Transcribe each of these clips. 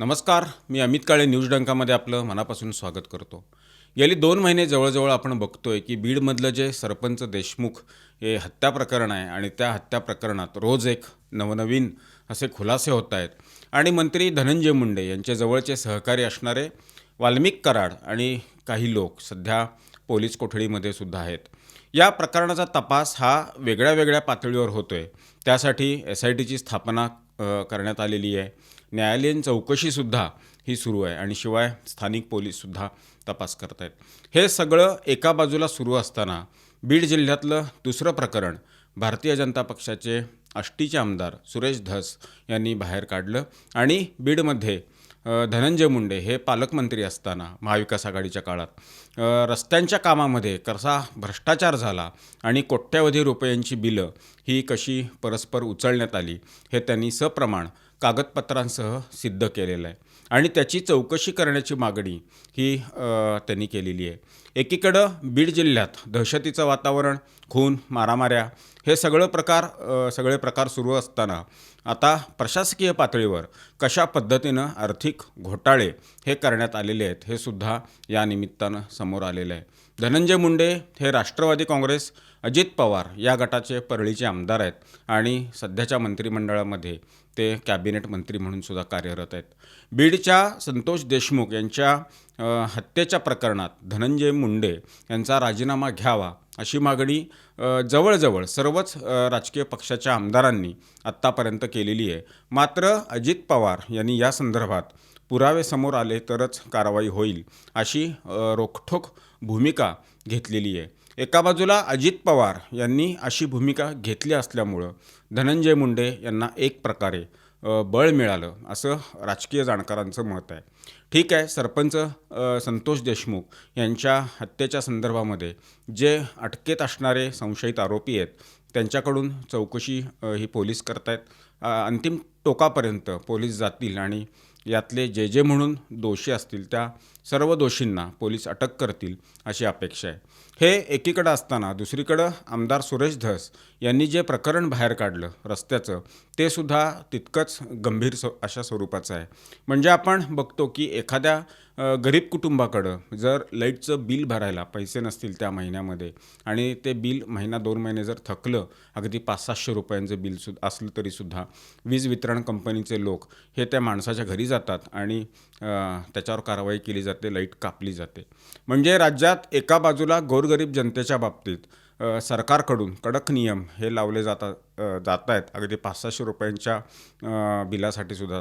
नमस्कार मी अमित काळे न्यूज डंकामध्ये आपलं मनापासून स्वागत करतो. गेली दोन महिने जवळजवळ आपण बघतोय की बीडमधलं जे सरपंच देशमुख हे हत्या प्रकरण आहे आणि त्या हत्या प्रकरणात रोज एक नवनवीन असे खुलासे होत आहेत. आणि मंत्री धनंजय मुंडे यांच्या जवळचे सहकारी असणारे वाल्मिक कराड आणि काही लोक सध्या पोलीस कोठडीमध्ये सुद्धा आहेत. या प्रकरणाचा तपास हा वेगळ्या वेगळ्या पातळीवर होतो आहे त्यासाठी एस आय टीची स्थापना करण्यात आलेली आहे. न्यायालयीन चौकशीसुद्धा ही सुरू आहे आणि शिवाय स्थानिक पोलीससुद्धा तपास करत आहेत हे सगळं एका बाजूला सुरू असताना बीड जिल्ह्यातलं दुसरं प्रकरण भारतीय जनता पक्षाचे आष्टीचे आमदार सुरेश धस यांनी बाहेर काढलं आणि बीडमध्ये धनंजय मुंडे हे पालकमंत्री असताना महाविकास आघाडीच्या काळात रस्त्यांच्या कामामध्ये कसा भ्रष्टाचार झाला आणि कोट्यवधी रुपयांची बिलं ही कशी परस्पर उचलण्यात आली हे त्यांनी सप्रमाण कागदपत्रांसह सिद्ध केलेलं आहे. आणि त्याची चौकशी करण्याची मागणी ही त्यांनी केलेली आहे. एकीकडं बीड जिल्ह्यात दहशतीचं वातावरण खून मारामाऱ्या हे सगळं प्रकार सगळे प्रकार सुरू असताना आता प्रशासकीय पातळीवर कशा पद्धतीनं आर्थिक घोटाळे हे करण्यात आलेले आहेत हे सुद्धा या निमित्तानं समोर आलेलं आहे. धनंजय मुंडे हे राष्ट्रवादी काँग्रेस अजित पवार या गटाचे परळीचे आमदार आहेत आणि सध्याच्या मंत्रिमंडळामध्ये ते कॅबिनेट मंत्री म्हणून सुद्धा कार्यरत आहेत. बीडच्या संतोष देशमुख यांच्या हत्येच्या प्रकरणात धनंजय मुंडे यांचा राजीनामा घ्यावा अशी मागणी जवळजवळ सर्वच राजकीय पक्षाच्या आमदारांनी आत्तापर्यंत केलेली आहे. मात्र अजित पवार यांनी या संदर्भात पुरावे समोर आले तरच कारवाई होईल अशी रोखठोक भूमिका घेतलेली आहे. एका बाजूला अजित पवार यांनी अशी भूमिका घेतली असल्यामुळं धनंजय मुंडे यांना एक प्रकारे बळ मिळालं असं राजकीय जाणकारांचं मत आहे. ठीक आहे सरपंच संतोष देशमुख यांच्या हत्येच्या संदर्भामध्ये जे अटकेत असणारे संशयित आरोपी आहेत त्यांच्याकडून चौकशी ही पोलीस करतायत. आहेत अंतिम टोकापर्यंत पोलीस जातील आणि यातले जे जे म्हणून दोषी असतील त्या सर्व दोषींना पोलीस अटक करतील अशी अपेक्षा आहे. हे एकीकडं असताना दुसरीकडं आमदार सुरेश धस यांनी जे प्रकरण बाहेर काढलं रस्त्याचं ते सुद्धा तितकंच गंभीर स्व अशा स्वरूपाचं आहे. म्हणजे आपण बघतो की एखाद्या गरीब कुटुंबाकडं जर लाईटचं बिल भरायला पैसे नसतील त्या महिन्यामध्ये आणि ते बिल महिना दोन महिने जर थकलं अगदी पाच सातशे रुपयांचं बिल सुद्धा असलं तरीसुद्धा वीज वितरण कंपनीचे लोक हे त्या माणसाच्या घरी जातात आणि त्याच्यावर कारवाई केली जाते लाइट कापली जाते. म्हणजे राज्यात एका बाजूला गोरगरीब जनतेच्या बाबतीत सरकारकडून कडक नियम हे लावले जातात जात आहेत अगदी पाच सहाशे रुपयांच्या बिलासाठी सुद्धा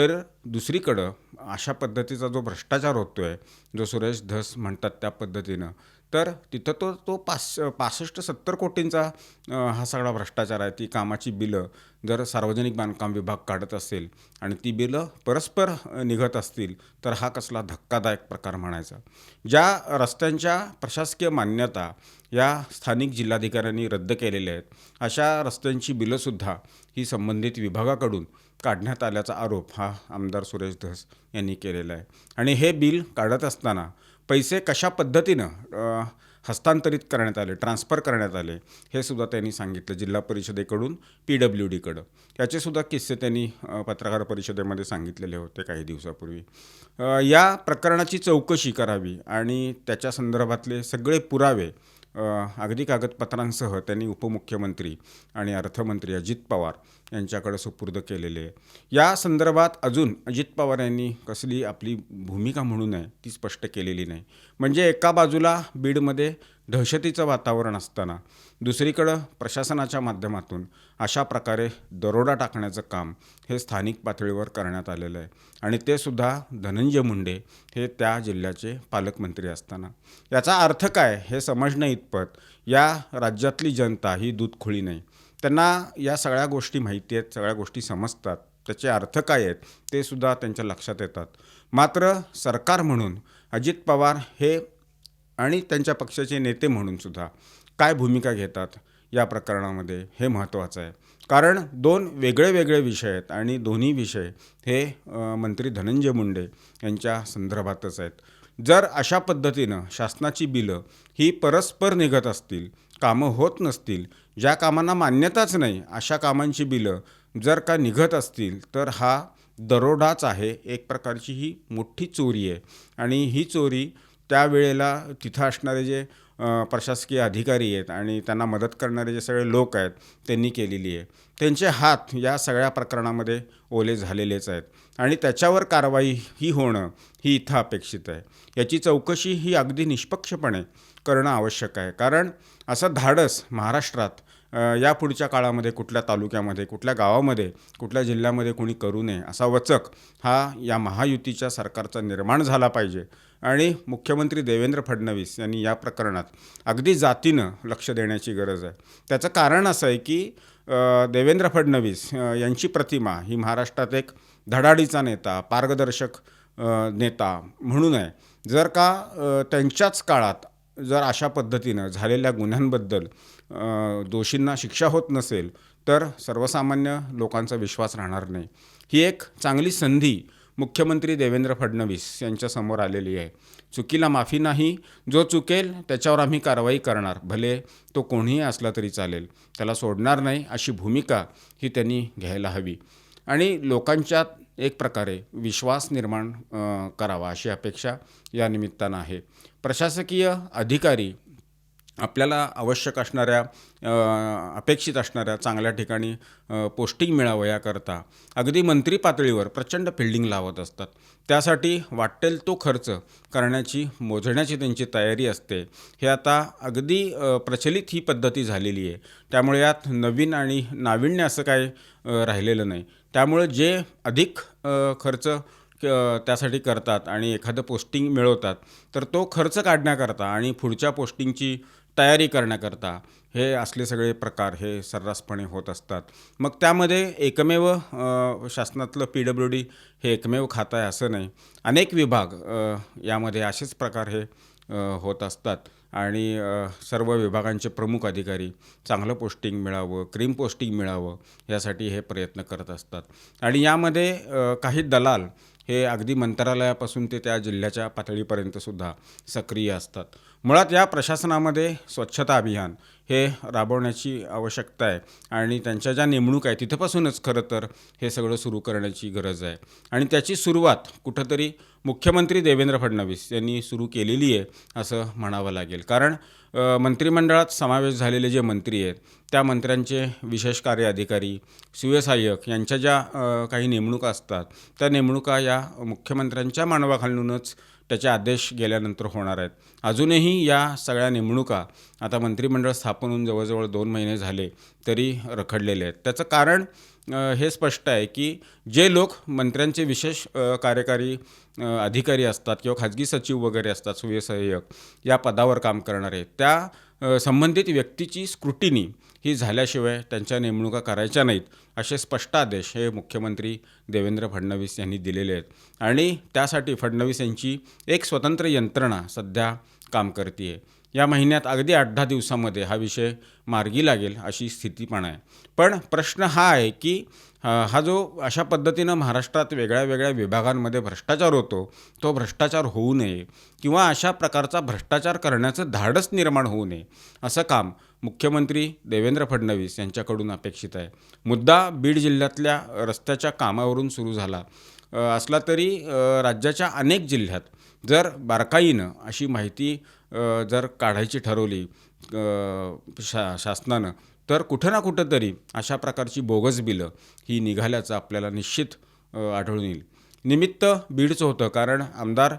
तर दुसरीकडं अशा पद्धतीचा जो भ्रष्टाचार होतो आहे जो सुरेश धस म्हणतात त्या पद्धतीनं तर तिथं तो तो पाच पासष्ट सत्तर कोटींचा हा सगळा भ्रष्टाचार आहे. ती कामाची बिलं जर सार्वजनिक बांधकाम विभाग काढत असेल आणि ती बिलं परस्पर निघत असतील तर हा कसला धक्कादायक प्रकार म्हणायचा. ज्या रस्त्यांच्या प्रशासकीय मान्यता या स्थानिक जिल्हाधिकाऱ्यांनी रद्द केलेल्या आहेत अशा रस्त्यांची बिलंसुद्धा ही संबंधित विभागाकडून काढण्यात आल्याचा आरोप हा आमदार सुरेश धस यांनी केलेला आहे. आणि हे बिल काढत असताना पैसे कशा पद्धतीनं हस्तांतरित करण्यात आले ट्रान्सफर करण्यात आले हे सुद्धा त्यांनी सांगितलं जिल्हा परिषदेकडून पी डब्ल्यू डीकडं. याचेसुद्धा किस्से त्यांनी पत्रकार परिषदेमध्ये सांगितलेले होते काही दिवसापूर्वी. या प्रकरणाची चौकशी करावी आणि त्याच्या संदर्भातले सगळे पुरावे अगदी कागदपत्रांसह त्यांनी उपमुख्यमंत्री आणि अर्थमंत्री अजित पवार यांच्याकडे सुपूर्द केलेले. आहे या संदर्भात अजून अजित पवार यांनी कसली आपली भूमिका म्हणून आहे ती स्पष्ट केलेली नाही. म्हणजे एका बाजूला बीडमध्ये दहशतीचं वातावरण असताना दुसरीकडं प्रशासनाच्या माध्यमातून अशा प्रकारे दरोडा टाकण्याचं काम हे स्थानिक पातळीवर करण्यात आलेलं आहे. आणि ते सुद्धा धनंजय मुंडे हे त्या जिल्ह्याचे पालकमंत्री असताना. याचा अर्थ काय हे समजणं इतपत या राज्यातली जनता ही दूधखोळी नाही. त्यांना या सगळ्या गोष्टी माहिती आहेत सगळ्या गोष्टी समजतात. त्याचे अर्थ काय आहेत ते सुद्धा त्यांच्या लक्षात येतात. मात्र सरकार म्हणून अजित पवार हे आणि त्यांच्या पक्षाचे नेते म्हणून सुद्धा. काय भूमिका घेतात या प्रकरणामध्ये हे महत्त्वाचं आहे. कारण दोन वेगळे वेगळे विषय आहेत आणि दोन्ही विषय हे मंत्री धनंजय मुंडे यांच्या संदर्भातच आहेत. जर अशा पद्धतीनं शासनाची बिलं ही परस्पर निघत असतील कामं होत नसतील ज्या कामांना मान्यताच नाही अशा कामांची बिलं जर का निघत असतील तर हा दरोडाच आहे. एक प्रकारची ही मोठी चोरी आहे. आणि ही चोरी त्यावेळेला तिथं असणारे जे प्रशासकीय अधिकारी आहेत आणि त्यांना मदत करणारे जे सगळे लोक आहेत त्यांनी केलेली आहे. त्यांचे हात या सगळ्या प्रकरणामध्ये ओले झालेलेच आहेत आणि त्याच्यावर कारवाई ही होणं ही इथं अपेक्षित आहे. याची चौकशी ही अगदी निष्पक्षपणे करणं आवश्यक आहे. कारण असं धाडस महाराष्ट्रात या पुढच्या काळामध्ये कुठल्या तालुक्यामध्ये कुठल्या गावामध्ये कुठल्या जिल्ह्यामध्ये कोणी करू नये असा वचक हा या महायुतीच्या सरकारचा निर्माण झाला पाहिजे. आणि मुख्यमंत्री देवेंद्र फडणवीस यांनी या प्रकरणात अगदी जातीनं लक्ष देण्याची गरज आहे. त्याचं कारण असं आहे की देवेंद्र फडणवीस यांची प्रतिमा ही महाराष्ट्रात एक धडाडीचा नेता पारदर्शक नेता म्हणून आहे. जर का त्यांच्याच काळात जर अशा पद्धतीनं झालेल्या गुन्ह्यांबद्दल दोषींना शिक्षा होत नसेल तर सर्वसामान्य लोकांचा विश्वास राहणार नाही. ही एक चांगली संधी मुख्यमंत्री देवेंद्र फडणवीस यांच्यासमोर आलेली आहे. चुकीला माफी नाही जो चुकेल त्याच्यावर आम्ही कारवाई करणार भले तो कोणीही असला तरी चालेल. त्याला सोडणार नाही अशी भूमिका ही त्यांनी घ्यायला हवी. आणि लोकांच्यात एक प्रकारे विश्वास निर्माण करावा अशी अपेक्षा या निमित्तानं आहे. प्रशासकीय अधिकारी आपल्याला आवश्यक असणाऱ्या अपेक्षित असणाऱ्या चांगल्या ठिकाणी पोस्टिंग मिळावं याकरता अगदी मंत्री पातळीवर प्रचंड फिल्डिंग लावत असतात. त्यासाठी वाटेल तो खर्च करण्याची मोजण्याची त्यांची तयारी असते. हे आता अगदी प्रचलित ही पद्धती झालेली आहे. त्यामुळे यात नवीन आणि नाविन्य असं काही राहिलेलं नाही. त्यामुळे जे अधिक खर्च त्यासाठी करतात आणि एखादं पोस्टिंग मिळवतात तर तो खर्च काढण्याकरता आणि पुढच्या पोस्टिंगची तयारी करण्याकरता हे असले सगळे प्रकार हे सर्रासपणे होत असतात. मग त्यामध्ये एकमेव शासनातलं पी डब्ल्यू डी हे एकमेव खातं आहे असं नाही. अनेक विभाग यामध्ये असेच प्रकार हे होत असतात. आणि सर्व विभागांचे प्रमुख अधिकारी चांगलं पोस्टिंग मिळावं क्रीम पोस्टिंग मिळावं यासाठी हे प्रयत्न करत असतात. आणि यामध्ये काही दलाल हे अगदी मंत्रालयापासून ते त्या जिल्ह्याच्या पातळीपर्यंतसुद्धा सक्रिय असतात. मुळात या प्रशासनामध्ये स्वच्छता अभियान हे राबवण्याची आवश्यकता आहे. आणि त्यांच्या ज्या नेमणूक आहे तिथंपासूनच खरं तर हे सगळं सुरू करण्याची गरज आहे. आणि त्याची सुरुवात कुठंतरी मुख्यमंत्री देवेंद्र फडणवीस यांनी सुरू केलेली आहे असं म्हणावं लागेल. कारण मंत्रिमंडळात समावेश झालेले जे मंत्री आहेत त्या मंत्र्यांचे विशेष कार्य अधिकारी सुव्यसहाय्यक यांच्या ज्या काही नेमणुका असतात त्या नेमणुका या मुख्यमंत्र्यांच्या मानवाखालूनच त्याचे आदेश गेल्यानंतर होणार आहेत. अजूनही या सगळ्या नेमणुका आता मंत्रिमंडळ स्थापन होऊन जवळजवळ दोन महिने झाले तरी रखडलेले आहेत. त्याचं कारण हे स्पष्ट आहे की जे लोक मंत्र्यांचे विशेष कार्यकारी अधिकारी असतात किंवा खाजगी सचिव वगैरे असतात सुव्यसहाय्यक या पदावर काम करणारे त्या संबंधित व्यक्तीची स्क्रुटिनी ही झाल्याशिवाय त्यांच्या नेमणुका करायच्या नाहीत असे स्पष्ट आदेश हे मुख्यमंत्री देवेंद्र फडणवीस यांनी दिलेले आहेत. आणि त्यासाठी फडणवीस यांची एक स्वतंत्र यंत्रणा सध्या काम करते आहे या महिन्यात अगदी आठ दहा दिवसामध्ये हा विषय मार्गी लागेल अशी स्थिती पण आहे. पण प्रश्न हा आहे की हा जो अशा पद्धतीनं महाराष्ट्रात वेगळ्या वेगळ्या विभागांमध्ये भ्रष्टाचार होतो तो भ्रष्टाचार होऊ नये किंवा अशा प्रकारचा भ्रष्टाचार करण्याचं धाडस निर्माण होऊ नये असं काम मुख्यमंत्री देवेंद्र फडणवीस यांच्याकडून अपेक्षित आहे. मुद्दा बीड जिल्ह्यातल्या रस्त्याच्या कामावरून सुरू झाला. असला तरी राज्याच्या अनेक जिल्ह्यात जर बारकाईनं अशी माहिती जर काढायची ठरवली शा शासनानं तर कुठं ना कुठं तरी अशा प्रकारची बोगस बिलं ही निघाल्याचं आपल्याला निश्चित आढळून येईल. निमित्त बीडचं होतं कारण आमदार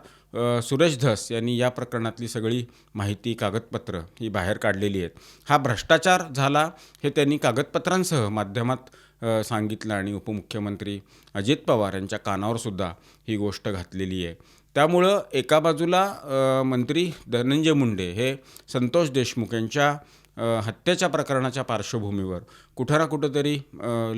सुरेश धस यांनी या प्रकरणातली सगळी माहिती कागदपत्र ही बाहेर काढलेली आहेत. हा भ्रष्टाचार झाला हे त्यांनी कागदपत्रांसह माध्यमात सांगितलं आणि उपमुख्यमंत्री अजित पवार यांच्या कानावरसुद्धा ही गोष्ट घातलेली आहे. त्यामुळं एका बाजूला मंत्री धनंजय मुंडे हे संतोष देशमुख यांच्या हत्येच्या प्रकरणाच्या पार्श्वभूमीवर कुठं ना कुठंतरी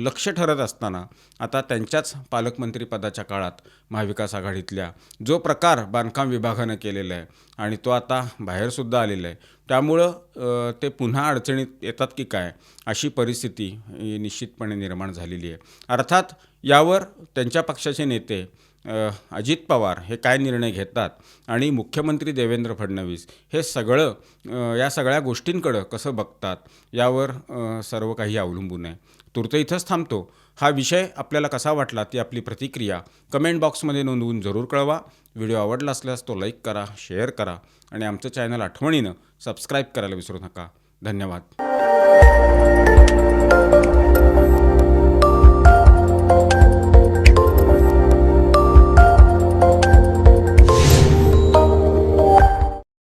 लक्ष ठरत असताना आता त्यांच्याच पालकमंत्रीपदाच्या काळात महाविकास आघाडीतल्या जो प्रकार बांधकाम विभागानं केलेला आहे आणि तो आता बाहेरसुद्धा आलेला आहे त्यामुळं ते पुन्हा अडचणीत येतात की काय अशी परिस्थिती निश्चितपणे निर्माण झालेली आहे. अर्थात यावर त्यांच्या पक्षाचे नेते अजित पवार हे काय निर्णय घेतात आणि मुख्यमंत्री देवेंद्र फडणवीस हे सगळं या सगळ्या गोष्टींकडं कसं बघतात यावर सर्व काही अवलंबून आहे. तुर्त इथंच थांबतो. हा विषय आपल्याला कसा वाटला ती आपली प्रतिक्रिया कमेंट बॉक्समध्ये नोंदवून जरूर कळवा. व्हिडिओ आवडला असल्यास तो लाईक करा शेअर करा आणि आमचं चॅनल आठवणीनं सबस्क्राईब करायला विसरू नका. धन्यवाद.